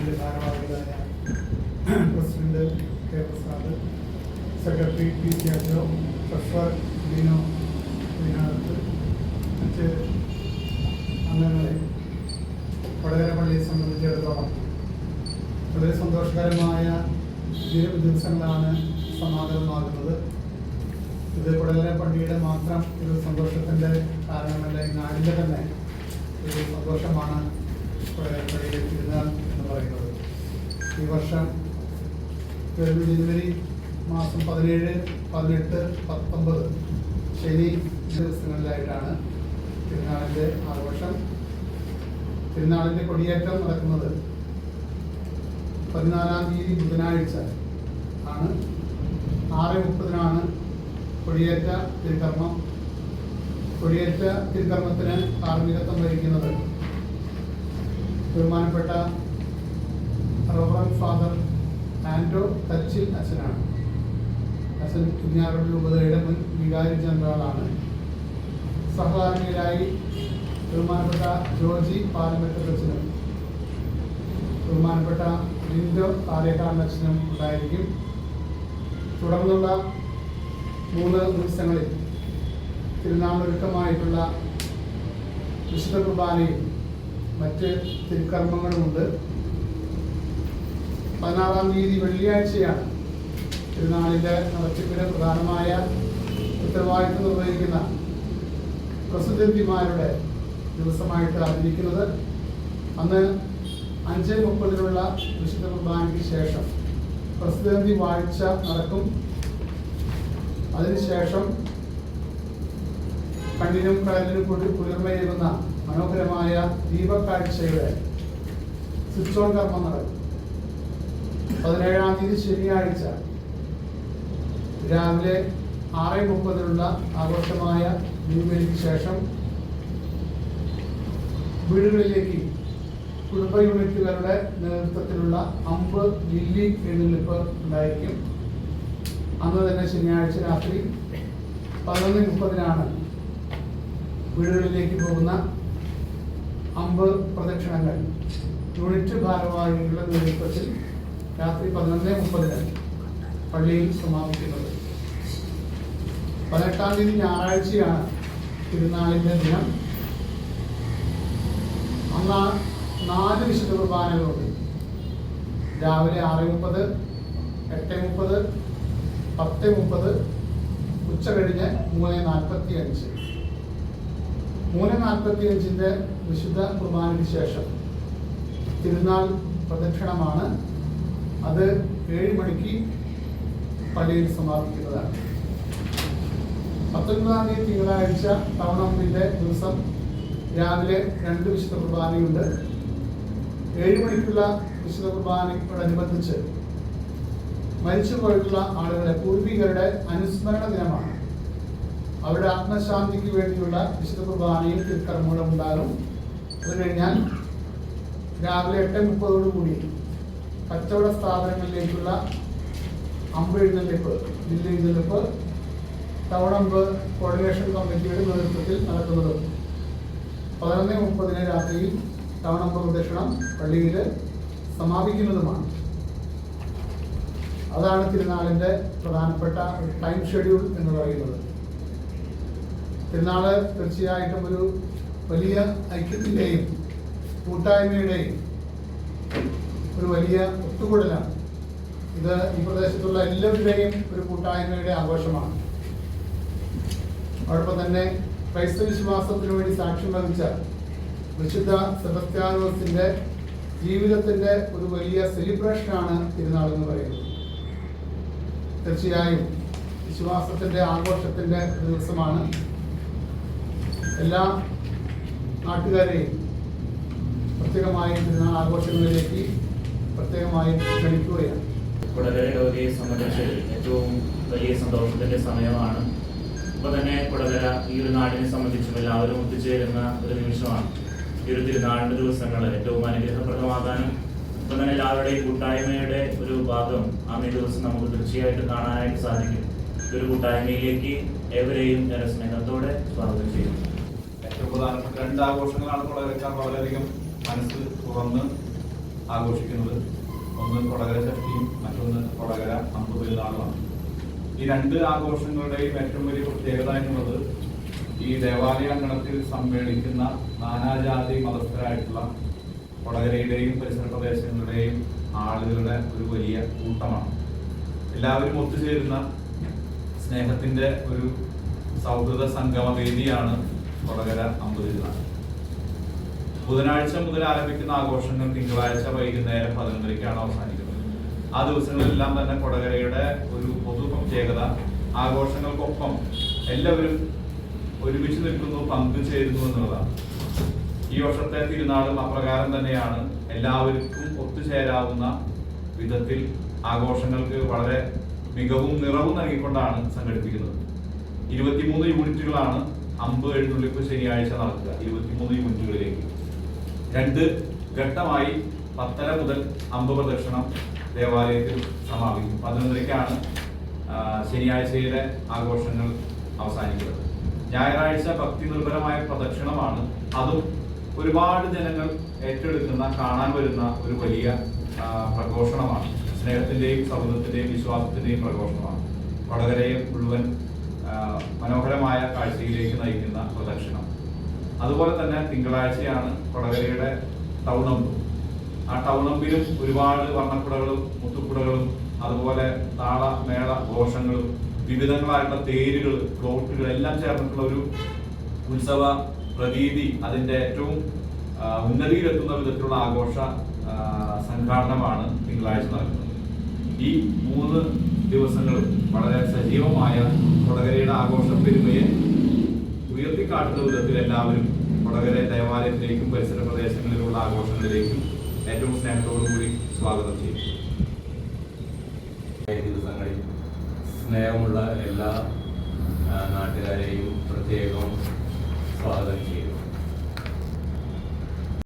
കമ്മിറ്റിയുടെ ഭാരവാഹികളായ president K Prasad secretary P C Ajo treasurer Bino Binath മറ്റ് അംഗങ്ങളെ വടകര പള്ളിയെ സംബന്ധിച്ചിടത്തോളം വളരെ സന്തോഷകരമായ ദിവസങ്ങളാണ് സമാഗതമാകുന്നത് ഇത് വടകര പള്ളിയുടെ മാത്രം ഒരു സന്തോഷത്തിന്റെ കാരണമല്ല ഈ നാടിന്റെ തന്നെ ഒരു സന്തോഷമാണ് വടകര പള്ളിയിലെ പറയുന്നത്. ഈ വർഷം ജനുവരി മാസം പതിനേഴ് പതിനെട്ട് പത്തൊമ്പത് ശനി ദിവസങ്ങളിലായിട്ടാണ് തിരുനാളിന്റെ ആഘോഷം. തിരുനാളിന്റെ കൊടിയേറ്റം നടക്കുന്നത് പതിനാലാം തീയതി ബുധനാഴ്ച ആണ്. ആറ് മുപ്പതിനാണ് കൊടിയേറ്റ തിരുക്കർമ്മം കൊടിയേറ്റ തിരുക്കർമ്മത്തിന് കാർമ്മികത്വം വഹിക്കുന്നത് ബഹുമാനപ്പെട്ട റവറൻ ഫാദർ ആൻഡോ തച്ചിൽ അച്ഛനാണ്. അച്ഛൻ കുഞ്ഞാറോട് രൂപതയുടെ മുൻ വികാരി ജനറലാണ്. സഹകാരണിയിലായി ബഹുമാനപ്പെട്ട ജോർജി പാലമെട്ട് അച്ഛനും ബഹുമാനപ്പെട്ട ലിൻഡോ താരേക്കാരൻ അച്ഛനും ഉണ്ടായിരിക്കും. തുടർന്നുള്ള മൂന്ന് ദിവസങ്ങളിൽ തിരുനാമൊരുക്കമായിട്ടുള്ള വിശുദ്ധ കുർബാനയും മറ്റ് തിരുക്കർമ്മങ്ങളുമുണ്ട്. പതിനാറാം തീയതി വെള്ളിയാഴ്ചയാണ് തിരുനാളിന്റെ നടത്തിപ്പിന് പ്രധാനമായ ഉത്തരവാദിത്വം നിർവഹിക്കുന്ന പ്രസിദ്ധന്തിമാരുടെ ദിവസമായിട്ട് ആചരിക്കുന്നത് അന്ന് അഞ്ച് മുപ്പതിനുള്ള വിശുദ്ധ കുർബാനയ്ക്ക് ശേഷം പ്രസിദ്ധന്തി വാഴ്ച നടക്കും. അതിനുശേഷം കണ്ണിനും കടലിനും കൂടി കുളിർമയേകുന്ന മനോഹരമായ ദീപക്കാഴ്ചയുടെ സ്വിച്ച് ഓൺ കർമ്മം നടക്കും. പതിനേഴാം തീയതി ശനിയാഴ്ച. രാവിലെ ആറ് മുപ്പതിനുള്ള ആഘോഷമായ ന്യൂബലിക്ക് ശേഷം വീടുകളിലേക്ക് കുടുംബ യൂണിറ്റുകളുടെ നേതൃത്വത്തിലുള്ള അമ്പ് ലില്ലി എഴുന്നള്ളിപ്പ് ഉണ്ടായിരിക്കും. അന്ന് തന്നെ ശനിയാഴ്ച രാത്രി പതിനൊന്ന് മുപ്പതിനാണ് വീടുകളിലേക്ക് പോകുന്ന അമ്പ് പ്രദക്ഷിണങ്ങൾ. യൂണിറ്റ് ഭാരവാഹികളുടെ നേതൃത്വത്തിൽ രാത്രി പതിനൊന്ന് മുപ്പതിന് പള്ളിയിൽ സമാപിക്കുന്നത്. പതിനെട്ടാം തീയതി ഞായറാഴ്ചയാണ് തിരുനാളിന്റെ ദിനം. അന്ന് നാല് വിശുദ്ധ കുർബാനകളുണ്ട്. രാവിലെ ആറ് മുപ്പത് എട്ട് മുപ്പത് പത്ത് മുപ്പത് ഉച്ച കഴിഞ്ഞ് മൂന്ന് നാൽപ്പത്തി അഞ്ച് മൂന്ന് നാൽപ്പത്തി അഞ്ചിന്റെ വിശുദ്ധ കുർബാനയ്ക്ക് ശേഷം തിരുനാൾ പ്രദക്ഷിണമാണ് അത് ഏഴ് മണിക്ക് പള്ളിയിൽ സമാപിക്കുന്നതാണ്. പത്തൊൻപതാം തീയതി തിങ്കളാഴ്ച ടൗണമ്പിന്റെ ദിവസം രാവിലെ രണ്ട് വിശുദ്ധ കുർബാനയുണ്ട്. ഏഴ് മണിക്കുള്ള വിശുദ്ധ കുർബാനയോടനുബന്ധിച്ച് മരിച്ചു പോയിട്ടുള്ള ആളുകളെ പൂർവികരുടെ അനുസ്മരണ ദിനമാണ്. അവരുടെ ആത്മശാന്തിക്ക് വേണ്ടിയുള്ള വിശുദ്ധ കുർബാനയും തിരുക്കർമ്മങ്ങളും ഉണ്ടാകും. അത് കഴിഞ്ഞാൽ രാവിലെ എട്ട് മുപ്പതോടുകൂടി കച്ചവട സ്ഥാപനങ്ങളിലേക്കുള്ള അമ്പെഴുന്നള്ളിപ്പ് ജില്ല എഴുന്നള്ളിപ്പ് ടൗണമ്പ് കോർഡിനേഷൻ കമ്മിറ്റിയുടെ നേതൃത്വത്തിൽ നടക്കുന്നത്. പതിനൊന്ന് മുപ്പതിന് രാത്രിയിൽ ടൗണമ്പ് പ്രദക്ഷിണം പള്ളിയിൽ സമാപിക്കുന്നതുമാണ്. അതാണ് തിരുനാളിന്റെ പ്രധാനപ്പെട്ട ഒരു ടൈം ഷെഡ്യൂൾ എന്ന് പറയുന്നത്. തിരുനാൾ തീർച്ചയായിട്ടും ഒരു വലിയ ഐക്യത്തിന്റെയും കൂട്ടായ്മയുടെയും ഒരു വലിയ ഒത്തുകൂടലാണ്. ഇത് ഈ പ്രദേശത്തുള്ള എല്ലാവരുടെയും ഒരു കൂട്ടായ്മയുടെ ആഘോഷമാണ്. അതോടൊപ്പം തന്നെ ക്രൈസ്തവ വിശ്വാസത്തിനു വേണ്ടി സാക്ഷ്യം വഹിച്ച വിശുദ്ധ സെബസ്ത്യാനോസിന്റെ ജീവിതത്തിന്റെ ഒരു വലിയ സെലിബ്രേഷനാണ് തിരുനാൾ എന്ന് പറയുന്നത്. തീർച്ചയായും വിശ്വാസത്തിന്റെ ആഘോഷത്തിന്റെ ദിവസമാണ്. എല്ലാ നാട്ടുകാരെയും പ്രത്യേകമായും തിരുനാൾ ആഘോഷങ്ങളിലേക്ക് പ്രത്യേകമായും ക്ഷണിക്കുകയാണ്. കുടകരയുടെ സംബന്ധിച്ച് ഏറ്റവും വലിയ സന്തോഷത്തിന്റെ സമയമാണ്. ഇപ്പൊ തന്നെ കുടകര ഈ ഒരു നാടിനെ സംബന്ധിച്ചും എല്ലാവരും ഒത്തുചേരുന്ന ഒരു നിമിഷമാണ്. ഈ ഒരു തിരുനാളിന്റെ ദിവസങ്ങൾ ഏറ്റവും അനുഗ്രഹപ്രദമാകാനും ഇപ്പൊ തന്നെ എല്ലാവരുടെയും കൂട്ടായ്മയുടെ ഒരു ഭാഗം അന്ന് ഈ ദിവസം നമുക്ക് തീർച്ചയായിട്ടും കാണാനായിട്ട് സാധിക്കും. ഈ ഒരു കൂട്ടായ്മയിലേക്ക് ഏവരെയും ഏറെ സ്നേഹത്തോടെ സ്വാഗതം ചെയ്യുന്നു. ഏറ്റവും പ്രധാനപ്പെട്ട രണ്ട് ആഘോഷങ്ങളാണ് കുടകരക്കാർ വളരെയധികം മനസ്സ് തുറന്ന് ആഘോഷിക്കുന്നത്. ഒന്ന് കൊടകര ഷഷ്ടിയും മറ്റൊന്ന് കൊടകര അമ്പ് പെരുന്നാളുമാണ് ഈ രണ്ട് ആഘോഷങ്ങളുടെയും ഏറ്റവും വലിയ പ്രത്യേകത എന്നുള്ളത് ഈ ദേവാലയ അങ്കണത്തിൽ സമ്മേളിക്കുന്ന നാനാജാതി മതസ്ഥരായിട്ടുള്ള കൊടകരയുടെയും പരിസര പ്രദേശങ്ങളുടെയും ആളുകളുടെ ഒരു വലിയ കൂട്ടമാണ്. എല്ലാവരും ഒത്തുചേരുന്ന സ്നേഹത്തിന്റെ ഒരു സൗഹൃദ സംഗമ വേദിയാണ് കൊടകര അമ്പതിരുന്നാൾ ബുധനാഴ്ച മുതൽ ആരംഭിക്കുന്ന ആഘോഷങ്ങൾ തിങ്കളാഴ്ച വൈകുന്നേരം പതിനൊന്നരയ്ക്കാണ് അവസാനിക്കുന്നത്. ആ ദിവസങ്ങളിലെല്ലാം തന്നെ കൊടകരയുടെ ഒരു പൊതു പ്രത്യേകത ആഘോഷങ്ങൾക്കൊപ്പം എല്ലാവരും ഒരുമിച്ച് നിൽക്കുന്നു പങ്കുചേരുന്നു എന്നുള്ളതാണ്. ഈ വർഷത്തെ തിരുനാളും അപ്രകാരം തന്നെയാണ് എല്ലാവർക്കും ഒത്തുചേരാവുന്ന വിധത്തിൽ ആഘോഷങ്ങൾക്ക് വളരെ മികവും നിറവും നൽകിക്കൊണ്ടാണ് സംഘടിപ്പിക്കുന്നത്. ഇരുപത്തിമൂന്ന് യൂണിറ്റുകളാണ് അമ്പ് എഴുന്നള്ളിപ്പ് ശനിയാഴ്ച നടക്കുക ഇരുപത്തിമൂന്ന് യൂണിറ്റുകളിലേക്ക്. രണ്ട് ഘട്ടമായി പത്തര മുതൽ അമ്പ പ്രദക്ഷിണം ദേവാലയത്തിൽ സമാപിക്കും. പതിനൊന്നരയ്ക്കാണ് ശനിയാഴ്ചയിലെ ആഘോഷങ്ങൾ അവസാനിക്കുന്നത്. ഞായറാഴ്ച ഭക്തി നിർഭരമായ പ്രദക്ഷിണമാണ്. അതും ഒരുപാട് ജനങ്ങൾ ഏറ്റെടുക്കുന്ന കാണാൻ വരുന്ന ഒരു വലിയ പ്രഘോഷണമാണ്. സ്നേഹത്തിന്റെയും സൗഹൃദത്തിന്റെയും വിശ്വാസത്തിന്റെയും പ്രഘോഷണമാണ്. വടകരയെ മുഴുവൻ മനോഹരമായ കാഴ്ചയിലേക്ക് നയിക്കുന്ന പ്രദക്ഷിണം. അതുപോലെ തന്നെ തിങ്കളാഴ്ചയാണ് കൊടകരയുടെ ടൗണമ്പ് ആ ടൗണമ്പിലും ഒരുപാട് വർണക്കുടകളും മുത്തുക്കുടകളും അതുപോലെ താള മേള ഘോഷങ്ങളും വിവിധങ്ങളായിട്ടുള്ള തേരുകൾ ഫ്ലോട്ടുകൾ എല്ലാം ചേർന്നിട്ടുള്ള ഒരു ഉത്സവ പ്രതീതി അതിന്റെ ഏറ്റവും ഉന്നതിയിലെത്തുന്ന വിധത്തിലുള്ള ആഘോഷ സംഘാടനമാണ് തിങ്കളാഴ്ച നടക്കുന്നത്. ഈ മൂന്ന് ദിവസങ്ങളും വളരെ സജീവമായ കൊടകരയുടെ ആഘോഷ പെരുമയെ ഉയർത്തിക്കാട്ടുന്ന വിധത്തിൽ എല്ലാവരും കൊടകരെ ദേവാലയത്തിലേക്കും പരിസര പ്രദേശങ്ങളിലുള്ള ആഘോഷങ്ങളിലേക്കും ഏറ്റവും സ്നേഹത്തോടുകൂടി സ്വാഗതം ചെയ്യും ദിവസങ്ങളിൽ സ്നേഹമുള്ള എല്ലാ നാട്ടുകാരെയും പ്രത്യേകം